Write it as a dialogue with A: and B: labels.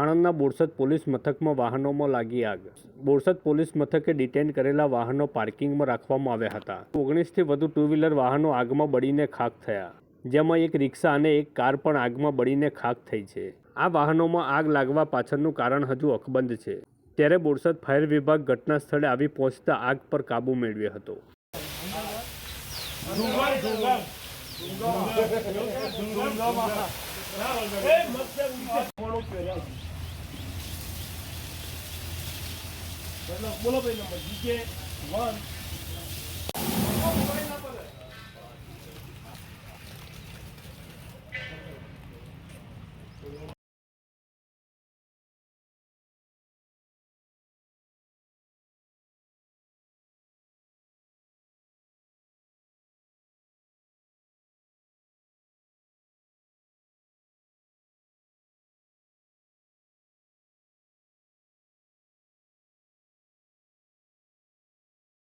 A: આણંદના Borsad police મથકમાં વાહનોમાં લાગી આગ. બોરસદ પોલીસ મથકે ડિટેન કરેલા વાહનો પાર્કિંગમાં રાખવામાં આવ્યા હતા. ઓગણીસથી વધુ ટુ વ્હીલર વાહનો આગમાં બળીને ખાક થયા. જેમાં એક રિક્ષા અને એક કાર પણ આગમાં બળીને ખાક થઈ છે. આ વાહનોમાં આગ લાગવા પાછળનું કારણ હજુ અકબંધ છે. ત્યારે બોરસદ ફાયર વિભાગ ઘટના સ્થળે આવી પહોંચતા આગ પર કાબૂ મેળવ્યો હતો.
B: બોલો ભાઈ નંબર જીકે વન.